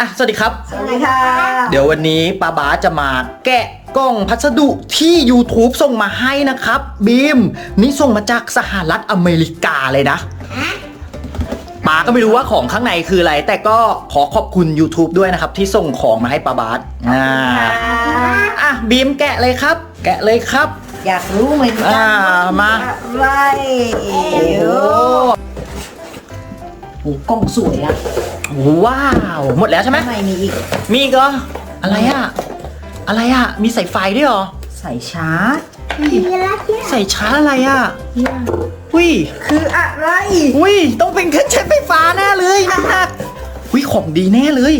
อะ สวัสดีครับ สวัสดีค่ะ เดี๋ยววันนี้ป้าบาสจะมาแกะกล่องพัสดุที่ YouTube ส่งมาให้นะครับ บีม นี่ส่งมาจากสหรัฐอเมริกาเลยนะป้าก็ไม่รู้ว่าของข้างในคืออะไร แต่ก็ขอขอบคุณ YouTube ด้วยนะครับ ที่ส่งของมาให้ป้าบาสอ่าอะ บีมแกะเลยครับ แกะเลยครับ อยากรู้ไหมอ่ามา อะไรโอ้โหโอ้กล้องสวยอะ ว้าว หมดแล้วใช่ไหมทำไมมีอีก มีอีก็อะไรอะอะไรอะมีสายไฟด้วยเหรอใส่ชาร์จใส่ชาร์จอะไรอะอุ้ยคืออะไรอุ้ยต้องเป็นเครื่องใช้ไฟฟ้าแน่เลยหนักๆอุ้ยของดีแน่เลย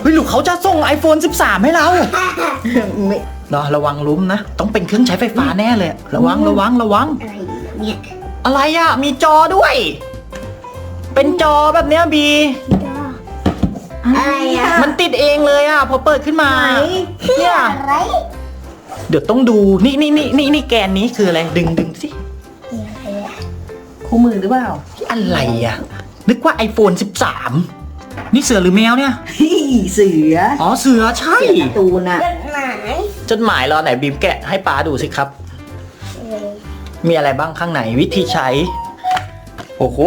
เฮ้ยหรือเขาจะส่ง iPhone 13 ให้เราไม่เนาะระวังล้มนะ ต้องเป็นเครื่องใช้ไฟฟ้าแน่เลย ระวังระวังระวัง อะไรเนี่ยอะไรอะมีจอด้วย เป็นจอแบบเนี้ยบี อะไรอะมันติดเองเลยอะพอเปิดขึ้นมาไหนเนี่ย อะไรเดี๋ยวต้องดูนี่นี่นี่นี่นี่แกนนี้คืออะไร ดึงดึงสิคู่มือหรือเปล่าอะไรอะนึกว่า iPhone 13 นี่เสือหรือแมวเนี่ยฮี่เสืออ๋อเสือใช่เสือการ์ตูนอะจดหมายจดหมายรอไหนบีมแกะให้ป้าดูสิครับ มีอะไรบ้างข้างในวิธีใช้ โอ้โห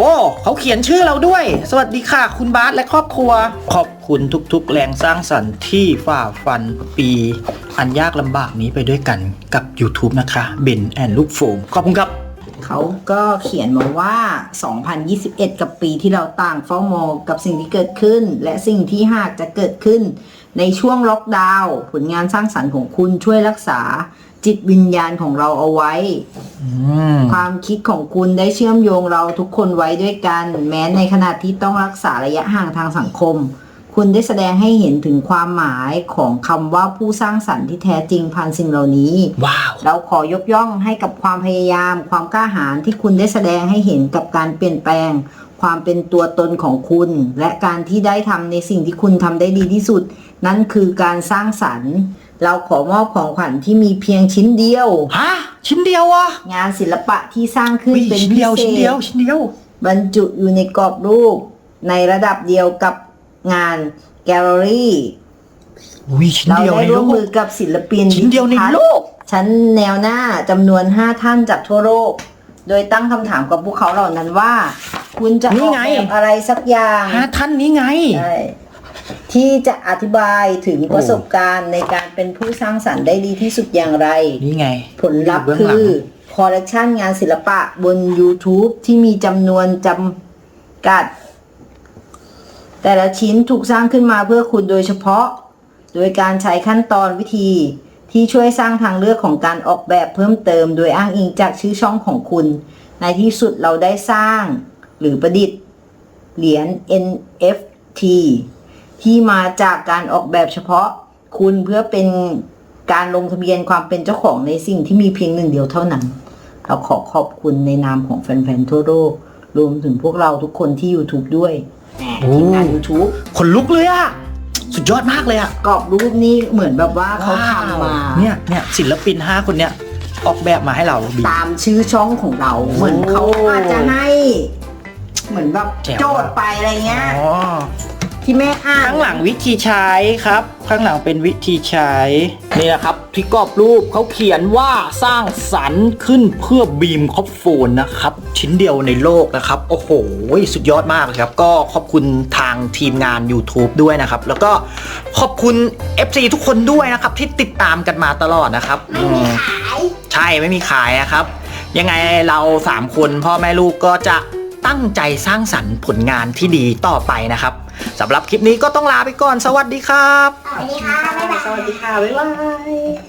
เขาเขียนชื่อเราด้วย สวัสดีค่ะ คุณบาสและครอบครัว ขอบคุณทุกๆ แรงสร้างสรรค์ที่ฝ่าฟันปี อันยากลำบากนี้ไปด้วยกันกับ YouTube นะคะเบนแอนลูกโฟมขอบคุณครับ เขาก็เขียนมาว่า 2021 กับปีที่เราต่างเฝ้ามองกับสิ่งที่เกิดขึ้น และสิ่งที่หากจะเกิดขึ้น ในช่วงล็อกดาวน์ผลงานสร้างสรรค์ของคุณช่วยรักษา จิตวิญญาณของเราเอาไว้อืมความคิดของคุณได้เชื่อมโยงเราทุกคนไว้ด้วยกัน แม้ในขณะที่ต้องรักษาระยะห่างทางสังคม คุณได้แสดงให้เห็นถึงความหมายของคำว่าผู้สร้างสรรค์ที่แท้จริงผ่านสิ่งเหล่านี้ ว้าว เราขอยกย่องให้กับความพยายาม ความกล้าหาญที่คุณได้แสดงให้เห็นกับการเปลี่ยนแปลง ความเป็นตัวตนของคุณ และการที่ได้ทำในสิ่งที่คุณทำได้ดีที่สุด นั่นคือการสร้างสรรค์ เราขอมอบของขวัญที่มีเพียงชิ้นเดียว ฮะ ชิ้นเดียววะงานศิลปะที่สร้างขึ้นอุ๊ยเป็นชิ้นพิเดียวเศชิ้นเดียวษชิ้นเดียว บรรจุอยู่ในกรอบรูป ในระดับเดียวกับงานแกลเลอรี่ อุ้ยชิ้นเราเดียวได้ในร่โลวมมือก กับศิลปินชิ้นเดียวในโลก ชั้นแนวหน้าจำนวน 5 ท่านจากทั่วโลก โดยตั้งคำถามกับพวกเขาเหล่านั้นว่า คุณจะอนี่อกไง แบบอะไรสักอย่างฮะท่านนี้ไง ใช่ ที่จะอธิบายถึงประสบการณ์ในการเป็นผู้สร้างสรรค์ได้ดีที่สุดอย่างไร นี่ไง ผลลัพธ์เบื้องคืหลังอคอลเลกชันงานศิลปะบน YouTube ที่มีจำนวนจำกัด แต่ละชิ้นถูกสร้างขึ้นมาเพื่อคุณโดยเฉพาะ โดยการใช้ขั้นตอนวิธีที่ช่วยสร้างทางเลือกของการออกแบบเพิ่มเติม โดยอ้างอิงจากชื่อช่องของคุณ ในที่สุดเราได้สร้างหรือประดิษฐ์เหรียญ NFT ที่มาจากการออกแบบเฉพาะคุณเพื่อเป็นการลงทะเบียนความเป็นเจ้าของในสิ่งที่มีเพียงหนึ่งเดียวเท่านั้น เราขอขอบคุณในนามของแฟนๆทั่วโลกรวมถึงพวกเราทุกคนที่ YouTube ด้วยแหมทีมงาน YouTube ขนลุกเลยอะสุดยอดมากเลยอะกรอบรูปนี้เหมือนแบบว่าเขาทำมาเนี่ยเนี่ยศิลปินห้าคนเนี้ยออกแบบมาให้เราบี ตามชื่อช่องของเรา เหมือนเขาอาจจะให้ เหมือนแบบแจ๋ว โจทย์ไปอะไรเงี้ย อ๋อ ที่แม่อ่านข้างหลังวิธีใช้ครับ ข้างหลังเป็นวิธีใช้นี่นะครับที่กรอบรูปเขาเขียนว่าสร้างสรรค์ขึ้นเพื่อบีมคอปโฟนนะครับ ชิ้นเดียวในโลกนะครับ โอ้โห สุดยอดมากเลยครับ ก็ขอบคุณทางทีมงาน YouTube ด้วยนะครับ แล้วก็ขอบคุณ FC ทุกคนด้วยนะครับ ที่ติดตามกันมาตลอดนะครับไม่มีขายใช่ไม่มีขายนะครับ ยังไงเราสามคนพ่อแม่ลูกก็จะ ตั้งใจสร้างสรรค์ผลงานที่ดีต่อไปนะครับสำหรับคลิปนี้ก็ต้องลาไปก่อน สวัสดีครับ สวัสดีค่ะ บ๊ายบาย สวัสดีค่ะ บ๊ายบาย